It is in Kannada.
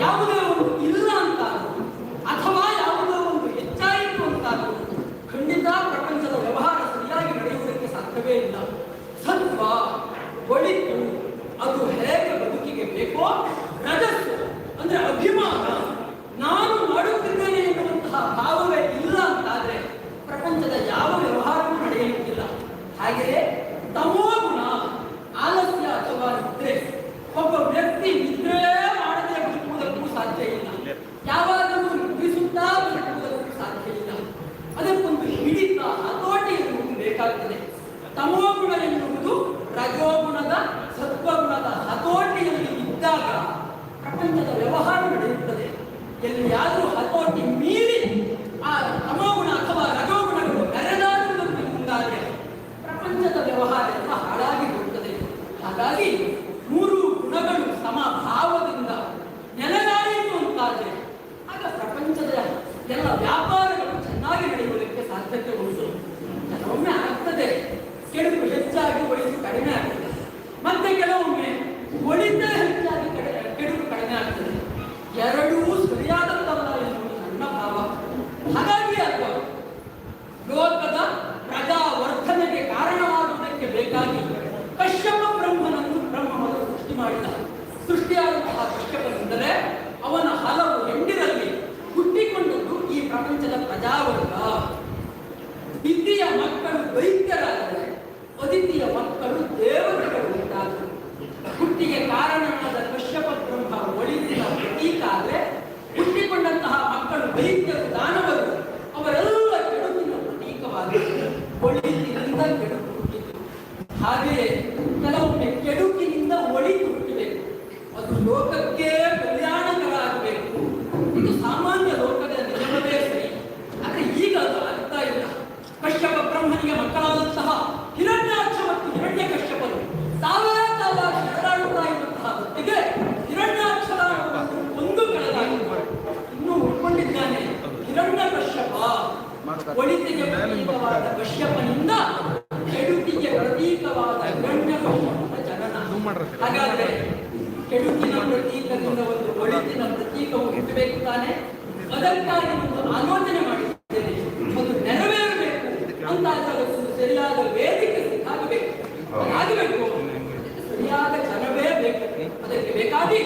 ಯಾವುದೇ ಒಂದು ಇಲ್ಲ ಅಂತಾದರೂ ಅಥವಾ ಯಾವುದೋ ಒಂದು ಹೆಚ್ಚಾಯಿತು ಅಂತಾದರೂ ಖಂಡಿತ ಪ್ರಪಂಚದ ವ್ಯವಹಾರ ಸರಿಯಾಗಿ ನಡೆಯುವುದಕ್ಕೆ ಸಾಧ್ಯವೇ ಇಲ್ಲ ಸತ್ವ ಒಳಿತು ಅದು ಹೇಗೆ ಬದುಕಿಗೆ ಬೇಕೋ ರಜಸ್ಸು ಅಂದ್ರೆ ಅಭಿಮಾನ ನಾನು ಮಾಡುತ್ತಿದ್ದೇನೆ ಎನ್ನುವಂತಹ ಭಾವವೇ ಇಲ್ಲ ಅಂತಾದ್ರೆ ಪ್ರಪಂಚದ ಯಾವ ವ್ಯವಹಾರವೂ ನಡೆಯಲಿಕ್ಕಿಲ್ಲ ಹಾಗೆಯೇ ಎನ್ನುವುದು ತಮೋ ತಮೋಗುಣ ಎನ್ನುವುದು ರಜೋಗುಣದ ಸತ್ವಗುಣದ ಹತೋಟಿಯಲ್ಲಿ ಇದ್ದಾಗ ಪ್ರಪಂಚದ ವ್ಯವಹಾರ ನಡೆಯುತ್ತದೆ. ಎಲ್ಲಿ ಹತೋಟಿ ಸೃಷ್ಟಿಯಾದಂತಹ ಕಶ್ಯಪನೆಂದರೆ ಅವನ ಹಲವು ಹೆಂಡಿರಲ್ಲಿ ಹುಟ್ಟಿಕೊಂಡದ್ದು ಈ ಪ್ರಪಂಚದ ಪ್ರಜಾವರ್ಗ. ದಿತಿಯ ಮಕ್ಕಳು ವೈದ್ಯರಾದರೆ ಅದಿತಿಯ ಮಕ್ಕಳು ದೇವತೆಗಳು ಉಂಟಾದರು. ಹುಟ್ಟಿಗೆ ಕಾರಣವಾದ ಕಶ್ಯಪ ಬ್ರಹ್ಮ ಒಳಿತಿನ ಪ್ರತೀಕ ಆದರೆ ಹುಟ್ಟಿಕೊಂಡಂತಹ ಮಕ್ಕಳು ವೈದ್ಯರು, ದಾನವರು, ಅವರೆಲ್ಲ ಕೆಡುಕಿನ ಪ್ರತೀಕವಾಗಿ ಒಳಿತಿನಿಂದ ಕೆಡುಕು ಹುಟ್ಟಿತು. ಹಾಗೆಯೇ ಕೆಲವೊಮ್ಮೆ ಕೆಡುಕಿನಿಂದ ಒಳಿತು ಹುಟ್ಟಬೇಕು ಅದು ಲೋಕಕ್ಕೆ ಕಲ್ಯಾಣಕರಾಗಬೇಕು ಇದು ಸಾಮಾನ್ಯ ಲೋಕದ ನಿಯಮವೇ ಸರಿ. ಆದರೆ ಈಗ ಅದು ಆಗ್ತಾ ಇಲ್ಲ. ಕಶ್ಯಪ ಬ್ರಹ್ಮನಿಗೆ ಮಕ್ಕಳಾದಂತಹ ಹಿರಣ್ಯಾಕ್ಷ ಮತ್ತು ಹಿರಣ್ಯ ಕಶ್ಯಪರು ತಾವೇ ಶರಣಾಡುತ್ತಾ ಇರುವಂತಹ ಹೊತ್ತಿಗೆ ಹಿರಣ್ಯಾಕ್ಷರ ಒಂದು ಕಳೆದಾಗಿತ್ತು ಇನ್ನೂ ಉಳ್ಕೊಂಡಿದ್ದಾನೆ ಹಿರಣ್ಯ ಕಶ್ಯಪ. ಒಳಿತಿಗೆ ಪ್ರತೀಕವಾದ ಕಶ್ಯಪನಿಂದ ಕೆಡುಕಿಗೆ ಪ್ರತೀಕವಾದ ಹಿರಣ್ಯ ಕಶ್ಯಪನ ಜನನ. ಹಾಗಾದ್ರೆ ಕೆಡುಕಿನ ಪ್ರತೀಕದಿಂದ ಒಂದು ಒಳಿತಿನ ಪ್ರತೀಕವು ಹುಟ್ಟಬೇಕು ತಾನೆ? ಅದಕ್ಕಾಗಿ ಒಂದು ಆಲೋಚನೆ ಮಾಡಿದ್ದೇನೆ. ಒಂದು ನೆರವೇರಬೇಕು ಅಂತ ಸರಿಯಾದ ವೇದಿಕೆ ಆಗಬೇಕು ಆಗಬೇಕು ಸರಿಯಾದ ಜನವೇ ಬೇಕು. ಅದಕ್ಕೆ ಬೇಕಾಗಿ